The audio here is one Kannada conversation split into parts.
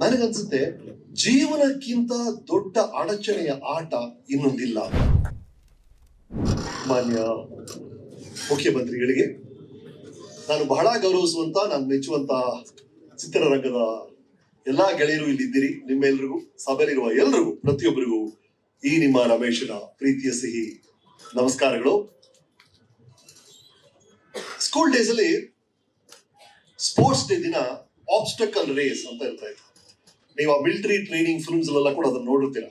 ನನಗನ್ಸುತ್ತೆ ಜೀವನಕ್ಕಿಂತ ದೊಡ್ಡ ಅಡಚಣೆಯ ಆಟ ಇನ್ನೊಂದಿಲ್ಲ. ಮಾನ್ಯ ಮುಖ್ಯಮಂತ್ರಿಗಳಿಗೆ, ನಾನು ಬಹಳ ಗೌರವಿಸುವಂತ, ನಾನು ಮೆಚ್ಚುವಂತ ಚಿತ್ರರಂಗದ ಎಲ್ಲಾ ಗೆಳೆಯರು ಇಲ್ಲಿದ್ದೀರಿ. ನಿಮ್ಮೆಲ್ರಿಗೂ, ಸಭೆಯಲ್ಲಿರುವ ಎಲ್ರಿಗೂ, ಪ್ರತಿಯೊಬ್ಬರಿಗೂ ಈ ನಿಮ್ಮ ರಮೇಶನ ಪ್ರೀತಿಯ ಸಿಹಿ ನಮಸ್ಕಾರಗಳು. ಸ್ಕೂಲ್ ಡೇಸ್ ಅಲ್ಲಿ ಸ್ಪೋರ್ಟ್ಸ್ ಡೇ ದಿನ ಆಬ್ಸ್ಟಕಲ್ ರೇಸ್ ಅಂತ ಇರ್ತಾ ಇತ್ತು ನೀವು ಆ ಮಿಲಿಟರಿ ಟ್ರೈನಿಂಗ್ ಫಿಲ್ಮ್ಸ್ ಎಲ್ಲ ಕೂಡ ಅದನ್ನ ನೋಡಿರ್ತೀರ.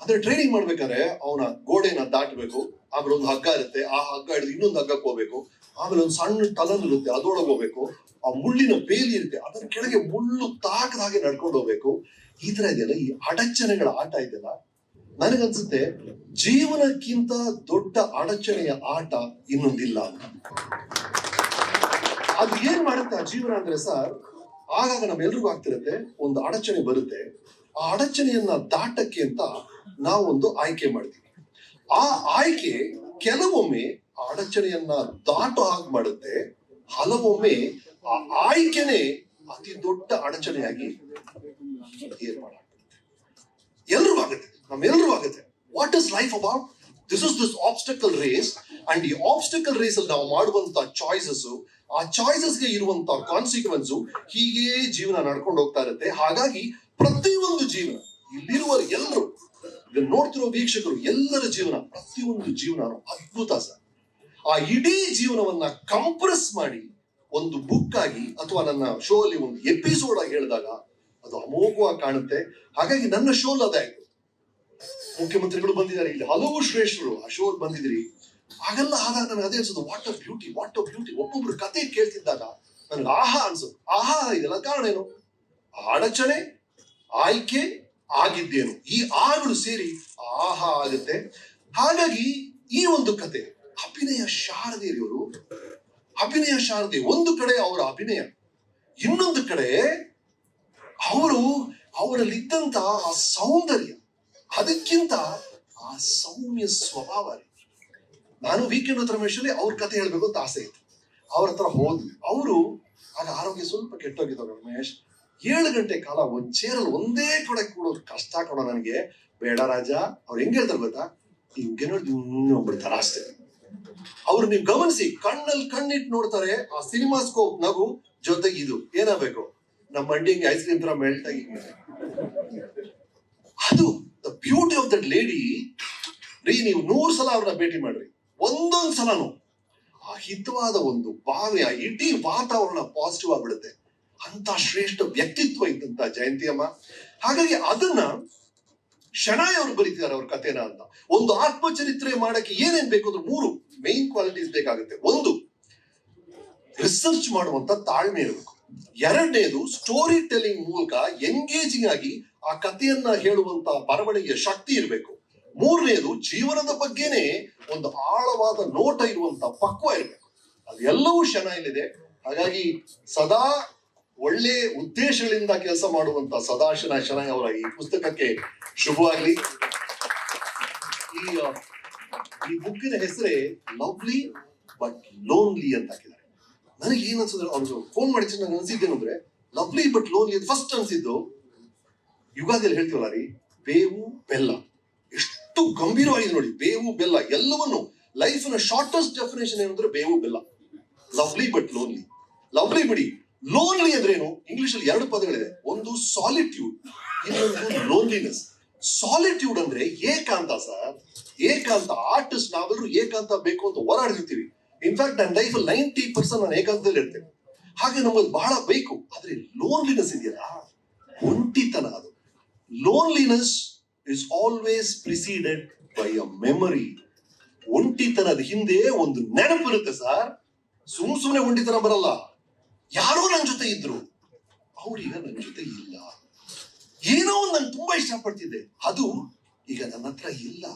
ಅದ್ರ ಟ್ರೈನಿಂಗ್ ಮಾಡ್ಬೇಕಾದ್ರೆ ಅವನ ಗೋಡೆನ ದಾಟಬೇಕು, ಆಮೇಲೆ ಒಂದು ಹಗ್ಗ ಇರುತ್ತೆ, ಆ ಹಗ್ಗ ಹಿಡಿದು ಇನ್ನೊಂದು ಹಗ್ಗಕ್ಕೆ ಹೋಗ್ಬೇಕು, ಆಮೇಲೆ ಒಂದು ಸಣ್ಣ ಟಲನ್ ಇರುತ್ತೆ, ಅದೊಳಗೆ ಹೋಗ್ಬೇಕು, ಆ ಮುಳ್ಳಿನ ಬೇಲಿ ಇರುತ್ತೆ ಅದರ ಕೆಳಗೆ ಮುಳ್ಳು ತಾಕದ ಹಾಗೆ ನಡ್ಕೊಂಡು ಹೋಗ್ಬೇಕು. ಈ ತರ ಇದೆಯಲ್ಲ, ಈ ಅಡಚಣೆಗಳ ಆಟ ಇದೆಯಲ್ಲ, ನನಗನ್ಸುತ್ತೆ ಜೀವನಕ್ಕಿಂತ ದೊಡ್ಡ ಅಡಚಣೆಯ ಆಟ ಇನ್ನೊಂದಿಲ್ಲ ಅದು ಏನ್ ಮಾಡುತ್ತೆ ಆ ಜೀವನ ಅಂದ್ರೆ ಸರ್ ಆಗಾಗ ನಮ್ಮೆಲ್ರಿಗೂ ಆಗ್ತಿರತ್ತೆ, ಒಂದು ಅಡಚಣೆ ಬರುತ್ತೆ. ಆ ಅಡಚಣೆಯನ್ನ ದಾಟಕ್ಕೆ ಅಂತ ನಾವೊಂದು ಆಯ್ಕೆ ಮಾಡ್ತೀವಿ. ಆ ಆಯ್ಕೆ ಕೆಲವೊಮ್ಮೆ ಆ ಅಡಚಣೆಯನ್ನ ದಾಟೋ ಹಾಗೆ ಮಾಡುತ್ತೆ. ಹಲವೊಮ್ಮೆ ಆ ಆಯ್ಕೆನೆ ಅತಿ ದೊಡ್ಡ ಅಡಚಣೆಯಾಗಿ ಏರ್ಪಾಡಾಗ್ತದೆ ಎಲ್ರಿಗೂ ಆಗುತ್ತೆ. ನಮ್ಮೆಲ್ರಿಗೂ ಆಗುತ್ತೆ. What is life about this is this obstacle race and ಈ ಆಬ್ಸ್ಟಕಲ್ ರೇಸ್ ಅಲ್ಲಿ ನಾವು ಮಾಡುವಂತ ಚಾಯ್ಸಸ್ ಆ ಚಾಯ್ಸಸ್ಗೆ ಇರುವಂತ ಕಾನ್ಸಿಕ್ವೆನ್ಸ್ ಹೀಗೆ ಜೀವನ ನಡ್ಕೊಂಡು ಹೋಗ್ತಾ ಇರುತ್ತೆ. ಹಾಗಾಗಿ ಪ್ರತಿಯೊಂದು ಜೀವನ, ಇಲ್ಲಿರುವ ಎಲ್ಲರೂ, ಇದನ್ನ ನೋಡ್ತಿರೋ ವೀಕ್ಷಕರು ಎಲ್ಲರ ಜೀವನ ಪ್ರತಿಯೊಂದು ಜೀವನ ಅದ್ಭುತ ಸರ್. ಆ ಇಡೀ ಜೀವನವನ್ನ ಕಂಪ್ರೆಸ್ ಮಾಡಿ ಒಂದು ಬುಕ್ ಆಗಿ ಅಥವಾ ನನ್ನ ಶೋ ಅಲ್ಲಿ ಒಂದು ಎಪಿಸೋಡ್ ಆಗಿ ಹೇಳಿದಾಗ ಅದು ಅಮೋಘವಾಗಿ ಕಾಣುತ್ತೆ. ಹಾಗಾಗಿ ನನ್ನ ಶೋ ಅದೇ. ಆಯ್ತು ಮುಖ್ಯಮಂತ್ರಿಗಳು ಬಂದಿದ್ದಾರೆ ಇಲ್ಲಿ. ಹಲವು ಶ್ರೇಷ್ಠರು ಅಶೋಕ್ ಬಂದಿದ್ರಿ ಹಾಗೆಲ್ಲ ಆದಾಗ ನನಗೆ ಅದೇ ಅನ್ಸುದು what of beauty what of beauty ಒಬ್ಬೊಬ್ರು ಕತೆ ಕೇಳ್ತಿದ್ದಾಗ ನನಗೆ ಆಹಾ ಅನ್ಸೋದು ಆಹಾ, ಇದೆಲ್ಲ ಕಾರಣ ಏನು? ಅಡಚಣೆ ಆಯ್ಕೆ ಆಗಿದ್ದೇನು. ಈ ಆಗಳು ಸೇರಿ ಆಹಾ ಆಗುತ್ತೆ. ಹಾಗಾಗಿ ಈ ಒಂದು ಕತೆ, ಅಭಿನಯ ಶಾರದೆಯವರು, ಅಭಿನಯ ಶಾರದೆ ಒಂದು ಕಡೆ ಅವರ ಅಭಿನಯ, ಇನ್ನೊಂದು ಕಡೆ ಅವರು ಅವರಲ್ಲಿದ್ದಂತಹ ಆ ಸೌಂದರ್ಯ. ಅದಕ್ಕಿಂತ ಆ ಸೌಮ್ಯ ಸ್ವಭಾವ ನಾನು ವೀಕೆಂಡ್ ಹತ್ರ ರಮೇಶಲ್ಲಿ ಅವ್ರ ಕತೆ ಹೇಳ್ಬೇಕು ಅಂತ ಆಸೆ ಇತ್ತು. ಅವ್ರ ಹತ್ರ ಹೋದ್ವಿ. ಅವರು ಆಗ ಆರೋಗ್ಯ ಸ್ವಲ್ಪ ಕೆಟ್ಟೋಗಿದ್ದವ್ರು ರಮೇಶ್ ಏಳು ಗಂಟೆ ಕಾಲ ಒಂದ್ ಚೇರಲ್ಲಿ ಒಂದೇ ಕಡೆ ಕೂಡೋದು ಕಷ್ಟ ಕೊಡೋ ನನಗೆ. ಬೇಡ ರಾಜ, ಅವ್ರು ಹೆಂಗ್ ಹೇಳ್ತಾರೆ ಗೊತ್ತಾ? ಹಿಂಗೆ ನೋಡಿ ಇನ್ನೂ ಬಿಡ್ತಾರ ಅಷ್ಟೇ. ಅವ್ರು ನೀವು ಗಮನಿಸಿ, ಕಣ್ಣಲ್ಲಿ ಕಣ್ಣಿಟ್ಟು ನೋಡ್ತಾರೆ, ಆ ಸಿನಿಮಾ ಸ್ಕೋಪ್ ನಗು ಜೊತೆಗೆ ಇದು. ಏನಾಗಬೇಕು? ನಮ್ಮ ಮಂಡಿಗೆ ಐಸ್ ಕ್ರೀಮ್ ತರ ಮೆಲ್ಟ್ ಆಗಿ ಅದು the beauty of that lady ರೀ, ನೀವು ನೂರು ಸಲ ಅವ್ರನ್ನ ಭೇಟಿ ಮಾಡ್ರಿ. ಒಂದೊಂದ್ ಸಲನು. ಆ ಹಿತವಾದ ಒಂದು ಭಾವನೆ ಆ ಇಡೀ ವಾತಾವರಣ ಪಾಸಿಟಿವ್ ಆಗ್ಬಿಡುತ್ತೆ. ಅಂತ ಶ್ರೇಷ್ಠ ವ್ಯಕ್ತಿತ್ವ ಇದ್ದಂತ ಜಯಂತಿ ಅಮ್ಮ. ಹಾಗಾಗಿ ಅದನ್ನ ಶಣಾಯ್ ಅವರು ಬರೀತಿದ್ದಾರೆ ಅವ್ರ ಕಥೆನ ಅಂತ. ಒಂದು ಆತ್ಮಚರಿತ್ರೆ ಮಾಡಕ್ಕೆ ಏನೇನ್ ಬೇಕು ಅಂದ್ರೆ ಮೂರು ಮೇನ್ ಕ್ವಾಲಿಟೀಸ್ ಬೇಕಾಗುತ್ತೆ. ಒಂದು ರಿಸರ್ಚ್ ಮಾಡುವಂತ ತಾಳ್ಮೆ ಇರಬೇಕು. ಎರಡನೇದು ಸ್ಟೋರಿ ಟೆಲ್ಲಿಂಗ್ ಮೂಲಕ ಎಂಗೇಜಿಂಗ್ ಆಗಿ ಆ ಕಥೆಯನ್ನ ಹೇಳುವಂತ ಬರವಣಿಗೆಯ ಶಕ್ತಿ ಇರಬೇಕು. ಮೂರನೇದು ಜೀವನದ ಬಗ್ಗೆನೇ ಒಂದು ಆಳವಾದ ನೋಟ ಇರುವಂತ ಪಕ್ವ ಇರಬೇಕು. ಅದೆಲ್ಲವೂ ಶನಾಯಿಲಿದೆ ಹಾಗಾಗಿ ಸದಾ ಒಳ್ಳೆ ಉದ್ದೇಶಗಳಿಂದ ಕೆಲಸ ಮಾಡುವಂತ ಸದಾಶನ ಶನಾಯ್ ಅವರ ಈ ಪುಸ್ತಕಕ್ಕೆ ಶುಭವಾಗಲಿ. ಈ ಈ ಬುಕ್ಕಿನ ಹೆಸರೇ ಲವ್ಲಿ ಬಟ್ ಲೋನ್ಲಿ ಅಂತ ನನಗೆ ಏನ್ ಅನ್ಸಿದ್ರೆ ಅವ್ರು ಫೋನ್ ಮಾಡಿ ನನಗೆ ಅನ್ಸಿದ್ದೇನು ಅಂದ್ರೆ ಲವ್ಲಿ ಬಟ್ ಲೋನ್ಲಿ ಅಂತ ಫಸ್ಟ್ ಅನ್ಸಿದ್ದು, ಯುಗಾದಿಯಲ್ಲಿ ಹೇಳ್ತೀವಲ್ಲ ರೀ, ಬೇವು, ಬೆಲ್ಲ. ಎಷ್ಟು ಗಂಭೀರವಾಗಿದೆ ನೋಡಿ, ಬೇವು, ಬೆಲ್ಲ ಎಲ್ಲವನ್ನು ಲೈಫ್ನ ಶಾರ್ಟೆಸ್ಟ್ ಡೆಫಿನೇಷನ್ ಏನಂದ್ರೆ ಬೇವು, ಬೆಲ್ಲ. ಲವ್ಲಿ ಬಟ್ ಲೋನ್ಲಿ ಲವ್ಲಿ ಬಿಡಿ. ಲೋನ್ಲಿ ಅಂದ್ರೇನು ಇಂಗ್ಲಿಷ್ ಅಲ್ಲಿ ಎರಡು ಪದಗಳಿದೆ. ಒಂದು ಸಾಲಿಟ್ಯೂಡ್ ಇನ್ನೊಂದು ಲೋನ್ಲಿನೆಸ್ ಸಾಲಿಟ್ಯೂಡ್ ಅಂದ್ರೆ ಏಕಾಂತ ಸರ್. ಏಕಾಂತ ಆರ್ಟಿಸ್ಟ್ ನಾವೆಲ್ಲರೂ ಏಕಾಂತ ಬೇಕು ಅಂತ ಹೋರಾಡಿರ್ತೀವಿ ಇನ್ಫ್ಯಾಕ್ಟ್ ನನ್ನ ಲೈಫ್ ನೈಂಟಿ ಪರ್ಸೆಂಟ್ ನಾನು ಏಕಾಂತದಲ್ಲಿ ಇರ್ತೇನೆ. ಹಾಗೆ ನಮಗೆ ಬಹಳ ಬೇಕು. ಆದ್ರೆ ಲೋನ್ಲಿನೆಸ್ ಇದೆಯಲ್ಲ? ಒಂಟಿತನ ಅದು. Loneliness is always preceded by a memory ಒಂಟಿತನದ ಹಿಂದೆ ಒಂದು ನೆನಪಿರುತ್ತೆ ಸರ್ ಸುಮ್ ಸುಮ್ನೆ ಒಂಟಿತನ ಬರಲ್ಲ. ಯಾರೋ ನನ್ನ ಜೊತೆ ಇದ್ರು. ಅವ್ರೀಗ ನನ್ನ ಜೊತೆ ಇಲ್ಲ. ಏನೋ ಒಂದು ನಾನು ತುಂಬಾ ಇಷ್ಟಪಡ್ತಿದ್ದೆ. ಅದು ಈಗ ನನ್ನ ಹತ್ರ ಇಲ್ಲ.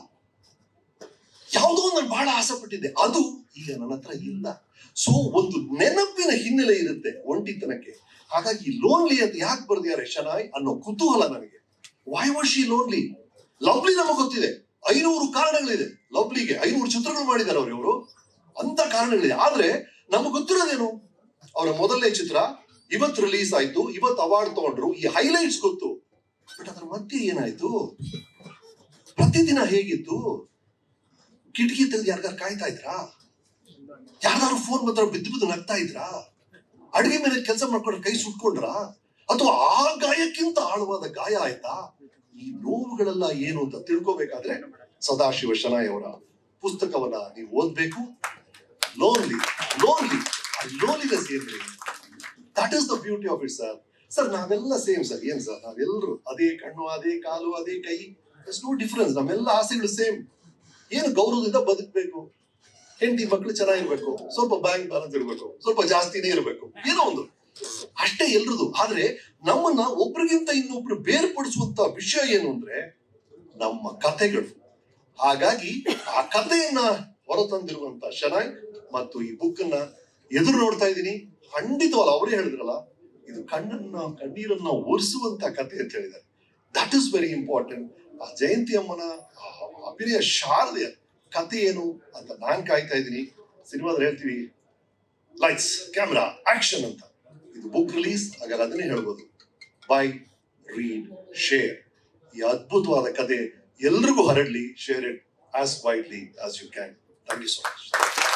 ಯಾವುದೋ ಒಂದು ನಾನು ಬಹಳ ಆಸೆ ಪಟ್ಟಿದ್ದೆ ಅದು ಈಗ ನನ್ನ ಹತ್ರ ಇಲ್ಲ. ಸೊ ಒಂದು ನೆನಪಿನ ಹಿನ್ನೆಲೆ ಇರುತ್ತೆ ಒಂಟಿತನಕ್ಕೆ. ಹಾಗಾಗಿ ಲೋನ್ಲಿ ಅಂತ ಯಾಕೆ ಬರ್ದಿದ್ದಾರೆ ಶನಾಯ್ ಅನ್ನೋ ಕುತೂಹಲ ನನಗೆ. Why was she lonely lovely ನಮಗೆ ಗೊತ್ತಿದೆ. ಐನೂರು ಕಾರಣಗಳಿದೆ. ಲವ್ಲಿಗೆ ಐನೂರು ಚಿತ್ರಗಳು ಮಾಡಿದ್ದಾರೆ ಅವರು ಇವರು. ಅಂತ ಕಾರಣಗಳಿದೆ. ಆದ್ರೆ ನಮಗೆ ಗೊತ್ತಿರೋದೇನು? ಅವರ ಮೊದಲನೇ ಚಿತ್ರ, ಇವತ್ತು ರಿಲೀಸ್ ಆಯ್ತು, ಇವತ್ತು ಅವಾರ್ಡ್ ತಗೊಂಡ್ರು, ಈ ಹೈಲೈಟ್ಸ್ ಗೊತ್ತು. ಬಟ್ ಅದ್ರ ಮಧ್ಯೆ ಏನಾಯ್ತು? ಪ್ರತಿದಿನ ಹೇಗಿತ್ತು? ಕಿಟಕಿ ತೆಗೆದು ಯಾರಿಗಾರು ಕಾಯ್ತಾ ಇದ್ರಾ? ಯಾರ್ದಾರು ಫೋನ್ ಮಾತ್ರ ಬಿದ್ದು ಬಿದ್ದು ನಗ್ತಾ ಇದ್ರಾ? ಅಡಿಗೆ ಮೇಲೆ ಕೆಲಸ ಮಾಡ್ಕೊಂಡ್ರೆ ಕೈ ಸುಟ್ಕೊಂಡ್ರ? ಅಥವಾ ಆ ಗಾಯಕ್ಕಿಂತ ಆಳವಾದ ಗಾಯ ಆಯ್ತಾ? ಈ ನೋವುಗಳೆಲ್ಲ ಏನು ಅಂತ ತಿಳ್ಕೋಬೇಕಾದ್ರೆ ಸದಾಶಿವ ಶನಾಯ್ ಅವರ ಪುಸ್ತಕವನ್ನ ನೀವು ಓದ್ಬೇಕು. ಲೋನ್ಲಿ ಲೋನ್ಲಿ ಲೋನ್ಲಿನೆಸ್ ಏನ್ರಿ that is the beauty of it sir sir ನಾವೆಲ್ಲ ಸೇಮ್ ಸರ್ ಏನ್ ಸರ್ ನಾವೆಲ್ಲರೂ ಅದೇ ಕಣ್ಣು, ಅದೇ ಕಾಲು, ಅದೇ ಕೈ. ನೋ ಡಿಫರೆನ್ಸ್ ನಮ್ಮೆಲ್ಲ ಆಸೆಗಳು ಸೇಮ್ ಏನು ಗೌರವದಿಂದ ಬದುಕಬೇಕು? ಹೆಂಡತಿ ಮಕ್ಕಳು ಚೆನ್ನಾಗಿರ್ಬೇಕು. ಸ್ವಲ್ಪ ಬ್ಯಾಂಕ್ ಬ್ಯಾಲೆನ್ಸ್ ಇರ್ಬೇಕು ಸ್ವಲ್ಪ ಜಾಸ್ತಿನೇ ಇರಬೇಕು. ಏನೋ ಒಂದು. ಅಷ್ಟೇ ಎಲ್ರದು. ಆದ್ರೆ ನಮ್ಮನ್ನ ಒಬ್ರಿಗಿಂತ ಇನ್ನೊಬ್ರು ಬೇರ್ಪಡಿಸುವಂತ ವಿಷಯ ಏನು ಅಂದ್ರೆ ನಮ್ಮ ಕಥೆಗಳು. ಹಾಗಾಗಿ ಆ ಕಥೆಯನ್ನ ಹೊರತಂದಿರುವಂತ ಶನಾಯ್ ಮತ್ತು ಈ ಬುಕ್ ಅನ್ನ ಎದುರು ನೋಡ್ತಾ ಇದ್ದೀನಿ. ಖಂಡಿತವಲ್ಲ ಅವರೇ ಹೇಳಿದ್ರಲ್ಲ, ಇದು ಕಣ್ಣನ್ನ, ಕಣ್ಣೀರನ್ನ ಒರೆಸುವಂತ ಕಥೆ ಅಂತ ಹೇಳಿದ್ದಾರೆ. ದಟ್ ಇಸ್ ವೆರಿ ಇಂಪಾರ್ಟೆಂಟ್ ಆ ಜಯಂತಿ ಅಮ್ಮನ ಅಭಿನಯ ಶಾರದೆಯ ಕಥೆ ಏನು ಅಂತ ನಾನು ಕಾಯ್ತಾ ಇದ್ದೀನಿ. ಸಿನಿಮಾದಲ್ಲಿ ಹೇಳ್ತೀವಿ ಲೈಟ್ಸ್ ಕ್ಯಾಮ್ರಾ ಆಕ್ಷನ್ ಅಂತ. ಇದು ಬುಕ್ ರಿಲೀಸ್ ಹಾಗಾದ್ರೆ ಅದನ್ನೇ ಹೇಳ್ಬೋದು. ಬೈ ರೀಡ್ ಶೇರ್ ಈ ಅದ್ಭುತವಾದ ಕಥೆ ಎಲ್ರಿಗೂ ಹರಡ್ಲಿ share it as widely as you can thank you so much